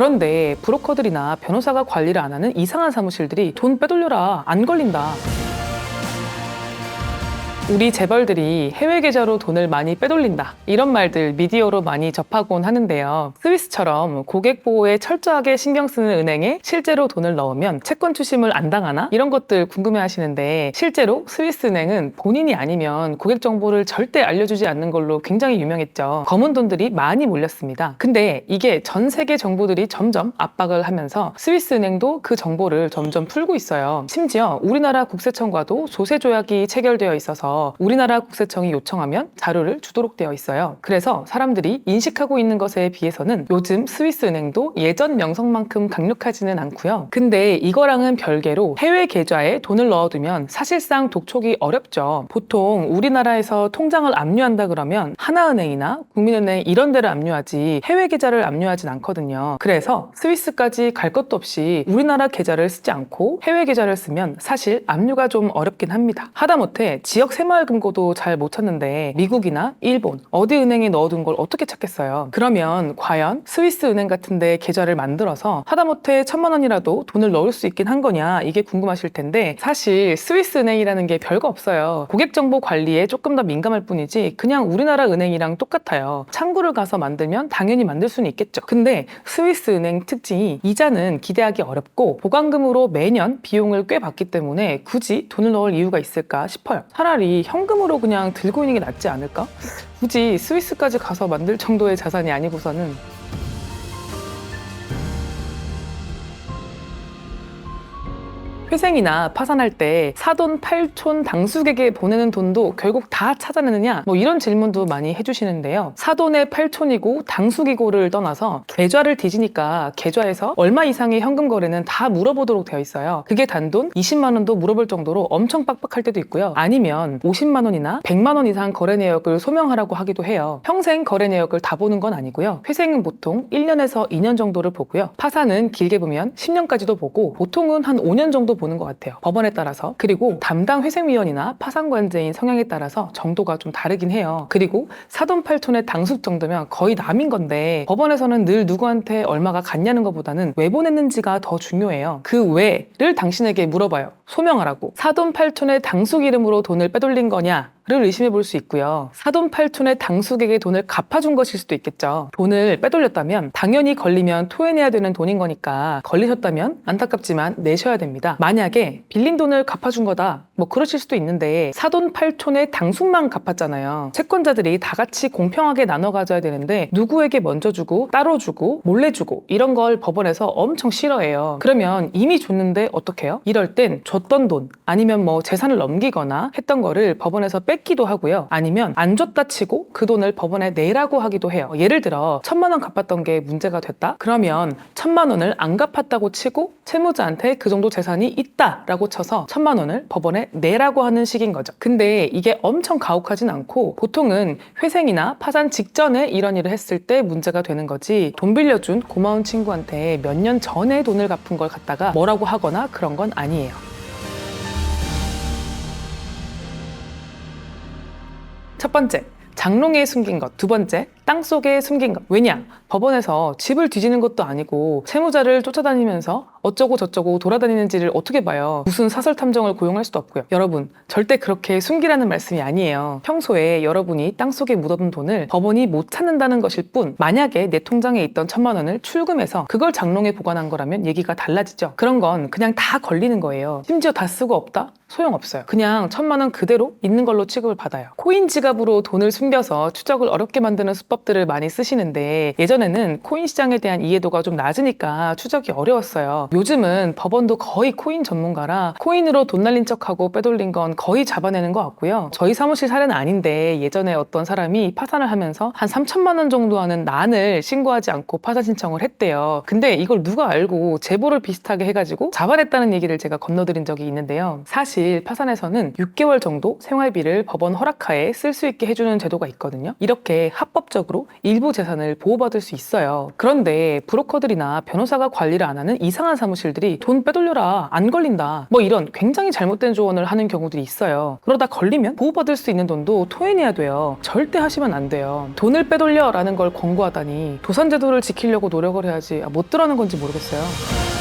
그런데 브로커들이나 변호사가 관리를 안 하는 이상한 사무실들이 돈 빼돌려라 안 걸린다. 우리 재벌들이 해외 계좌로 돈을 많이 빼돌린다. 이런 말들 미디어로 많이 접하곤 하는데요. 스위스처럼 고객 보호에 철저하게 신경 쓰는 은행에 실제로 돈을 넣으면 채권 추심을 안 당하나? 이런 것들 궁금해 하시는데 실제로 스위스 은행은 본인이 아니면 고객 정보를 절대 알려주지 않는 걸로 굉장히 유명했죠. 검은 돈들이 많이 몰렸습니다. 근데 이게 전 세계 정부들이 점점 압박을 하면서 스위스 은행도 그 정보를 점점 풀고 있어요. 심지어 우리나라 국세청과도 조세 조약이 체결되어 있어서 우리나라 국세청이 요청하면 자료를 주도록 되어 있어요. 그래서 사람들이 인식하고 있는 것에 비해서는 요즘 스위스 은행도 예전 명성만큼 강력하지는 않고요. 근데 이거랑은 별개로 해외 계좌에 돈을 넣어두면 사실상 독촉이 어렵죠. 보통 우리나라에서 통장을 압류한다 그러면 하나은행이나 국민은행 이런 데를 압류하지 해외 계좌를 압류하진 않거든요. 그래서 스위스까지 갈 것도 없이 우리나라 계좌를 쓰지 않고 해외 계좌를 쓰면 사실 압류가 좀 어렵긴 합니다. 하다못해 지역 새마을 금고도 잘 못 찾는데 미국이나 일본 어디 은행에 넣어둔 걸 어떻게 찾겠어요? 그러면 과연 스위스 은행 같은데 계좌를 만들어서 하다못해 천만 원이라도 돈을 넣을 수 있긴 한 거냐 이게 궁금하실 텐데 사실 스위스 은행이라는 게 별거 없어요. 고객 정보 관리에 조금 더 민감할 뿐이지 그냥 우리나라 은행이랑 똑같아요. 창구를 가서 만들면 당연히 만들 수는 있겠죠. 근데 스위스 은행 특징이 이자는 기대하기 어렵고 보관금으로 매년 비용을 꽤 받기 때문에 굳이 돈을 넣을 이유가 있을까 싶어요. 차라리 현금으로 그냥 들고 있는 게 낫지 않을까? 굳이 스위스까지 가서 만들 정도의 자산이 아니고서는 회생이나 파산할 때 사돈 팔촌 당숙에게 보내는 돈도 결국 다 찾아내느냐? 뭐 이런 질문도 많이 해주시는데요. 사돈의 팔촌이고 당숙이고를 떠나서 계좌를 뒤지니까 계좌에서 얼마 이상의 현금 거래는 다 물어보도록 되어 있어요. 그게 단돈 20만 원도 물어볼 정도로 엄청 빡빡할 때도 있고요. 아니면 50만 원이나 100만 원 이상 거래 내역을 소명하라고 하기도 해요. 평생 거래 내역을 다 보는 건 아니고요. 회생은 보통 1년에서 2년 정도를 보고요. 파산은 길게 보면 10년까지도 보고 보통은 한 5년 정도 보는 것 같아요. 법원에 따라서. 그리고 담당 회생위원이나 파산관제인 성향에 따라서 정도가 좀 다르긴 해요. 그리고 사돈팔촌의 당숙 정도면 거의 남인 건데 법원에서는 늘 누구한테 얼마가 갔냐는 것보다는 왜 보냈는지가 더 중요해요. 그 왜를 당신에게 물어봐요. 소명하라고. 사돈팔촌의 당숙 이름으로 돈을 빼돌린 거냐? 를 의심해 볼 수 있고요. 사돈팔촌의 당숙에게 돈을 갚아준 것일 수도 있겠죠. 돈을 빼돌렸다면 당연히 걸리면 토해내야 되는 돈인 거니까 걸리셨다면 안타깝지만 내셔야 됩니다. 만약에 빌린 돈을 갚아준 거다. 뭐 그러실 수도 있는데 사돈팔촌의 당숙만 갚았잖아요. 채권자들이 다 같이 공평하게 나눠 가져야 되는데 누구에게 먼저 주고 따로 주고 몰래 주고 이런 걸 법원에서 엄청 싫어해요. 그러면 이미 줬는데 어떡해요? 이럴 땐 줬던 돈 아니면 뭐 재산을 넘기거나 했던 거를 법원에서 뺏 기도 하고요. 아니면 안 줬다 치고 그 돈을 법원에 내라고 하기도 해요. 예를 들어 천만 원 갚았던 게 문제가 됐다? 그러면 천만 원을 안 갚았다고 치고 채무자한테 그 정도 재산이 있다라고 쳐서 천만 원을 법원에 내라고 하는 식인 거죠. 근데 이게 엄청 가혹하진 않고 보통은 회생이나 파산 직전에 이런 일을 했을 때 문제가 되는 거지 돈 빌려준 고마운 친구한테 몇 년 전에 돈을 갚은 걸 갖다가 뭐라고 하거나 그런 건 아니에요. 첫 번째, 장롱에 숨긴 것. 두 번째, 땅 속에 숨긴 것. 왜냐? 법원에서 집을 뒤지는 것도 아니고 채무자를 쫓아다니면서 어쩌고 저쩌고 돌아다니는지를 어떻게 봐요. 무슨 사설 탐정을 고용할 수도 없고요. 여러분, 절대 그렇게 숨기라는 말씀이 아니에요. 평소에 여러분이 땅 속에 묻어둔 돈을 법원이 못 찾는다는 것일 뿐 만약에 내 통장에 있던 천만 원을 출금해서 그걸 장롱에 보관한 거라면 얘기가 달라지죠. 그런 건 그냥 다 걸리는 거예요. 심지어 다 쓰고 없다? 소용없어요. 그냥 천만 원 그대로 있는 걸로 취급을 받아요. 코인 지갑으로 돈을 숨겨서 추적을 어렵게 만드는 수 법들을 많이 쓰시는데 예전에는 코인 시장에 대한 이해도가 좀 낮으니까 추적이 어려웠어요. 요즘은 법원도 거의 코인 전문가라 코인으로 돈 날린 척하고 빼돌린 건 거의 잡아내는 것 같고요. 저희 사무실 사례는 아닌데 예전에 어떤 사람이 파산을 하면서 한 3천만 원 정도 하는 난을 신고하지 않고 파산 신청을 했대요. 근데 이걸 누가 알고 제보를 비슷하게 해가지고 잡아냈다는 얘기를 제가 건너드린 적이 있는데요. 사실 파산에서는 6개월 정도 생활비를 법원 허락하에 쓸 수 있게 해주는 제도가 있거든요. 이렇게 합법적 으로 법적으로 일부 재산을 보호받을 수 있어요. 그런데 브로커들이나 변호사가 관리를 안 하는 이상한 사무실들이 돈 빼돌려라 안 걸린다 뭐 이런 굉장히 잘못된 조언을 하는 경우들이 있어요. 그러다 걸리면 보호받을 수 있는 돈도 토해내야 돼요. 절대 하시면 안 돼요. 돈을 빼돌려라는 걸 권고하다니 도산제도를 지키려고 노력을 해야지 아, 못 들어는 건지 모르겠어요.